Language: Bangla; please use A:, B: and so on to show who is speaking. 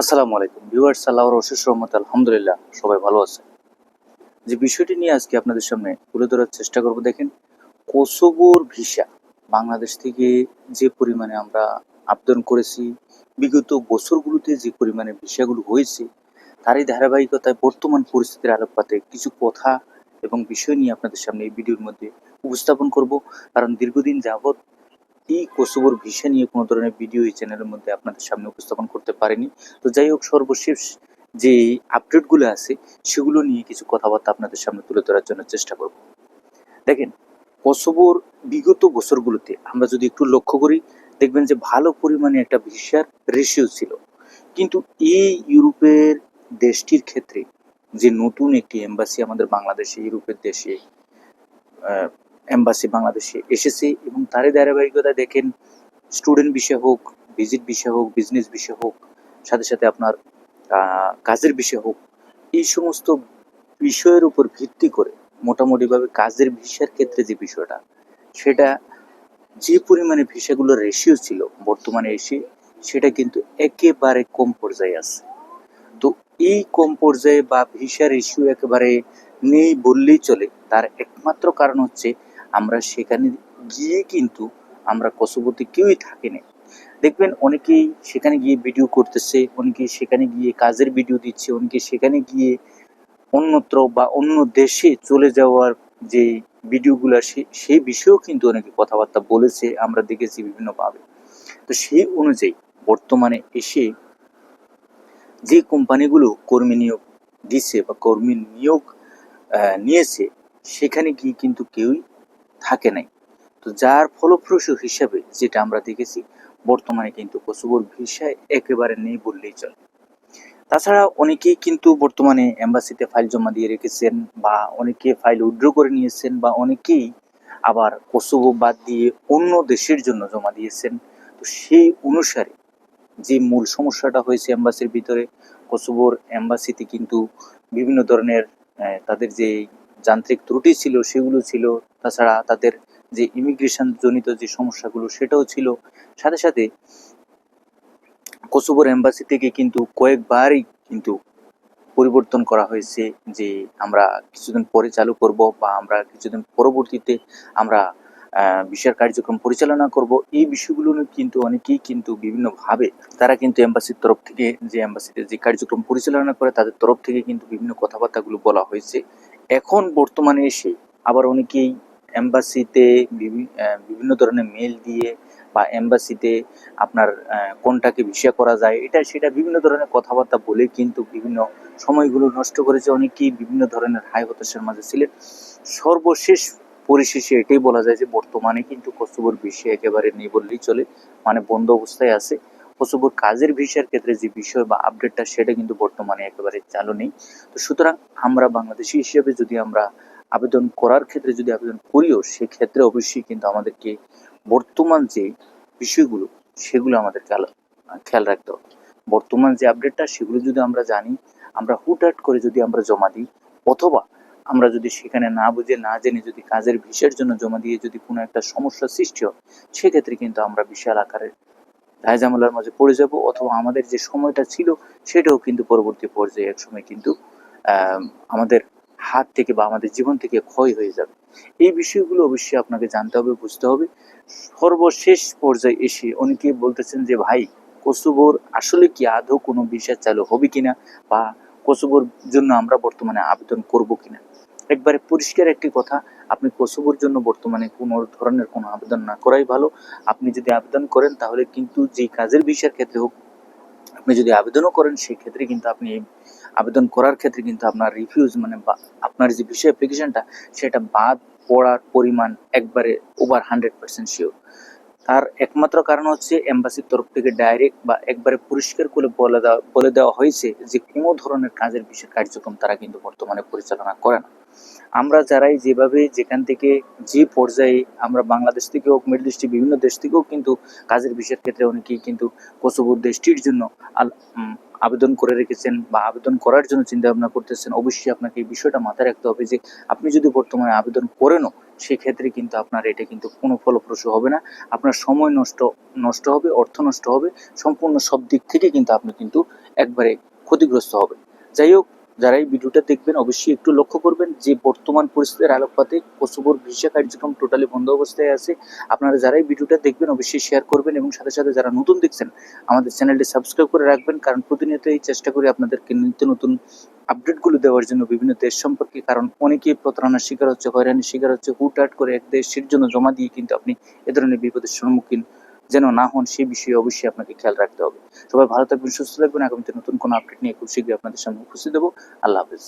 A: আসসালামু আলাইকুম। ভিউয়ার্স, আল্লাহর অশেষ রহমত আলহামদুলিল্লাহ, সবাই ভালো আছে। যে বিষয়টি নিয়ে আজকে আপনাদের সামনে তুলে ধরার চেষ্টা করব, দেখেন, কোসোভোর ভিসা, বাংলাদেশ থেকে যে পরিমাণে আমরা আবেদন করেছি, বিগত বছরগুলোতে যে পরিমাণে ভিসাগুলো হয়েছে, তারই ধারাবাহিকতায় বর্তমান পরিস্থিতির আলোকপাতে কিছু কথা এবং বিষয় নিয়ে আপনাদের সামনে এই ভিডিওর মধ্যে উপস্থাপন করব। কারণ দীর্ঘদিন যাবৎ এই কোসোভোর ভিসা নিয়ে কোনো ধরনের ভিডিও এই চ্যানেলের মধ্যে আপনাদের সামনে উপস্থাপন করতে পারেনি। তো যাই হোক, সর্বশেষ যে আপডেটগুলো আছে, সেগুলো নিয়ে কিছু কথাবার্তা আপনাদের সামনে তুলে ধরার জন্য চেষ্টা করব। দেখেন কসোভোর বিগত বছরগুলোতে আমরা যদি একটু লক্ষ্য করি, দেখবেন যে ভালো পরিমাণে একটা ভিসার রেশিও ছিল। কিন্তু এই ইউরোপের দেশটির ক্ষেত্রে যে নতুন একটি এম্বাসি আমাদের বাংলাদেশে, ইউরোপের দেশে এম্বাসি বাংলাদেশে এসেছে এবং তারই ধারাবাহিকতা দেখেন, স্টুডেন্ট বিষয় হোক, ভিজিট বিষয় হোক বিজনেস বিষয় হোক, সাথে সাথে আপনার কাজের বিষয় হোক, এই সমস্ত বিষয়ের উপর ভিত্তি করে মোটামুটিভাবে কাজের ভিসার ক্ষেত্রে যে বিষয়টা, সেটা যে পরিমাণে ভিসাগুলোর রেশিও ছিল বর্তমানে এসে, সেটা কিন্তু একেবারে কম পর্যায়ে আছে। তো এই কম পর্যায়ে বা ভিসা রেশিও একেবারে নেই বললেই চলে, তার একমাত্র কারণ হচ্ছে আমরা সেখানে গিয়ে কিন্তু আমরা কসোভোতে কেউই থাকি না দেখবেন অনেকেই সেখানে গিয়ে ভিডিও করতেছে অনেকেই সেখানে গিয়ে কাজের ভিডিও দিচ্ছে, অনেকে সেখানে গিয়ে অন্যত্র বা অন্য দেশে চলে যাওয়ার যে ভিডিওগুলো সে, সেই বিষয়েও কিন্তু অনেকে কথাবার্তা বলেছে, আমরা দেখেছি বিভিন্নভাবে। তো সেই অনুযায়ী বর্তমানে এসে যে কোম্পানিগুলো কর্মী নিয়োগ দিচ্ছে বা কর্মী নিয়োগ নিয়েছে, সেখানে গিয়ে কিন্তু কেউই থাকে নাই। তো যার ফলপ্রসূ হিসাবে যেটা আমরা দেখেছি, বর্তমানে কিন্তু কসোভোর ভিসায় একেবারে নেই বললেই চলে। তাছাড়া অনেকেই কিন্তু বর্তমানে এম্বাসিতে ফাইল জমা দিয়ে রেখেছেন বা অনেকে ফাইল উইথড্র করে নিয়েছেন বা অনেকেই আবার কসোভো বাদ দিয়ে অন্য দেশের জন্য জমা দিয়েছেন। তো সেই অনুসারে যে মূল সমস্যাটা হয়েছে এম্বাসির ভিতরে কসোভোর এম্বাসিতে কিন্তু বিভিন্ন ধরনের তাদের যে যান্ত্রিক ত্রুটি ছিল, সেগুলো ছিল তাছাড়া তাদের যে ইমিগ্রেশন জনিত যে সমস্যাগুলো সেটাও ছিল। সাথে সাথে কসোভোর এম্বাসি থেকে কিন্তু কয়েকবারই কিন্তু পরিবর্তন করা হয়েছে যে আমরা কিছুদিন পরে চালু করব বা আমরা কিছুদিন পরবর্তীতে আমরা ভিসার কার্যক্রম পরিচালনা করব। এই বিষয়গুলো কিন্তু অনেকেই কিন্তু বিভিন্নভাবে তারা কিন্তু এম্বাসির তরফ থেকে যে এম্বাসিতে যে কার্যক্রম পরিচালনা করে তাদের তরফ থেকে কিন্তু বিভিন্ন কথাবার্তাগুলো বলা হয়েছে। এখন বর্তমানে এসে আবার অনেকেই এম্বাসিতে বিভিন্ন ধরনের মেল দিয়ে বা এম্বাসিতে আপনার কোনটাকে ভিসা করা যায়, এটা, সেটা বিভিন্ন ধরনের কথাবার্তা বলে কিন্তু বিভিন্ন সময়গুলো নষ্ট করেছে। অনেকেই বিভিন্ন ধরনের হাই হতাশার মাঝে ছিলেন। সর্বশেষ পরিশেষে এটাই বলা যায় যে, বর্তমানে কিন্তু কসোভোর ভিসা একেবারে নেই বললেই চলে। মানে বন্ধ অবস্থায় আছে। কসোভোর কাজের ভিসার ক্ষেত্রে যে বিষয় বা আপডেটটা সেটা কিন্তু বর্তমানে একেবারে চালু নেই। তো সুতরাং আমরা বাংলাদেশি হিসেবে যদি আমরা আবেদন করার ক্ষেত্রে যদি আবেদন করিও, সেক্ষেত্রে অবশ্যই কিন্তু আমাদেরকে বর্তমান যে বিষয়গুলো, সেগুলো আমাদের খেয়াল রাখতে হবে। বর্তমান যে আপডেটটা সেগুলো যদি আমরা জানি, আমরা হুটহাট করে যদি আমরা জমা দিই, অথবা আমরা যদি সেখানে না বুঝে, না জেনে যদি কাজের ভিসের জন্য জমা দিয়ে যদি কোনো একটা সমস্যা সৃষ্টি হয়, সেক্ষেত্রে কিন্তু আমরা বিশাল আকারের ঝামেলার মাঝে পড়ে যাব, অথবা আমাদের যে সময়টা ছিল, সেটাও কিন্তু পরবর্তী পর্যায়ে এক সময় কিন্তু আমাদের হাত থেকে বা আমাদের জীবন থেকে ক্ষয় হয়ে যাবে। এই বিষয়গুলো অবশ্যই আপনাকে জানতে হবে, বুঝতে হবে। সর্বশেষ পর্যায়ে এসে অনেকে বলতেছেন যে, ভাই, কসুবোর আসলে কি আদৌ কোনো বিষয় চালু হবে কিনা? বা কসুবোর জন্য আমরা বর্তমানে আবেদন করব কিনা? একবারে পরিষ্কার একটি কথা, আপনি কসুবোর জন্য বর্তমানে কোনো ধরনের কোনো আবেদন না করাই ভালো। আপনি যদি আবেদন করেন, তাহলে কিন্তু যে কাজের বিষয়ের ক্ষেত্রে হোক, আপনি যদি আবেদনও করেন সেই ক্ষেত্রে কিন্তু আপনি এই আবেদন করার ক্ষেত্রে কিন্তু আপনার রিফিউজ মানে আপনার যে বিষয় অ্যাপ্লিকেশনটা সেটা বাদ পড়ার পরিমাণ একবারে ওভার হান্ড্রেড পার্সেন্ট শিওর তার একমাত্র কারণ হচ্ছে এম্বাসির তরফ থেকে ডাইরেক্ট বা একবারে পরিষ্কার করে বলে দেওয়া বলে দেওয়া হয়েছে যে কোনো ধরনের কাজের বিষয় কার্যক্রম তারা কিন্তু বর্তমানে পরিচালনা করে না। আমরা যারাই যেভাবে যেখান থেকে যে পর্যায়ে আমরা বাংলাদেশ থেকে হোক মিডল ইস্টে বিভিন্ন দেশ থেকেও কিন্তু কাজের বিষয়ের ক্ষেত্রে অনেকেই কিন্তু কসোভোর দেশটির জন্য আবেদন করে রেখেছেন বা আবেদন করার জন্য চিন্তা ভাবনা করতেছেন, অবশ্যই আপনাকে এই বিষয়টা মাথায় রাখতে হবে যে আপনি যদি বর্তমানে আবেদন করেনও, সেক্ষেত্রে কিন্তু আপনার এটা কিন্তু কোনো ফলপ্রসূ হবে না। আপনার সময় নষ্ট নষ্ট হবে, অর্থ নষ্ট হবে, সম্পূর্ণ সব দিক থেকে কিন্তু আপনি কিন্তু একবারে ক্ষতিগ্রস্ত হবে যাই হোক যারা এই ভিডিওটা দেখবেন, অবশ্যই একটু লক্ষ্য করবেন যে বর্তমান পরিস্থিতির আলোকপাতে কোসোভোর ভিসা কার্যক্রম টোটালি বন্ধ অবস্থায় আছে। আপনারা যারা এই ভিডিওটা দেখবেন, অবশ্যই শেয়ার করবেন এবং সাথে সাথে যারা নতুন দেখছেন, আমাদের চ্যানেলটি সাবস্ক্রাইব করে রাখবেন, কারণ প্রতিনিয়ত এই চেষ্টা করি আপনাদেরকে নিত্য নতুন আপডেটগুলো দেওয়ার জন্য বিভিন্ন দেশ সম্পর্কে, কারণ অনেকেই প্রতারণার শিকার হচ্ছে, হয়রানির শিকার হচ্ছে, হুটহাট করে এক দেশের জন্য জমা দিয়ে কিন্তু আপনি এ ধরনের বিপদের সম্মুখীন যেন না হন সেই বিষয়ে অবশ্যই আপনাকে খেয়াল রাখতে হবে। সবাই ভালো থাকবেন, সুস্থ থাকবেন। আগামীতে নতুন কোনো আপডেট নিয়ে খুব শীঘ্রই আপনাদের সামনে উপস্থিত দেবো আল্লাহ হাফেজ।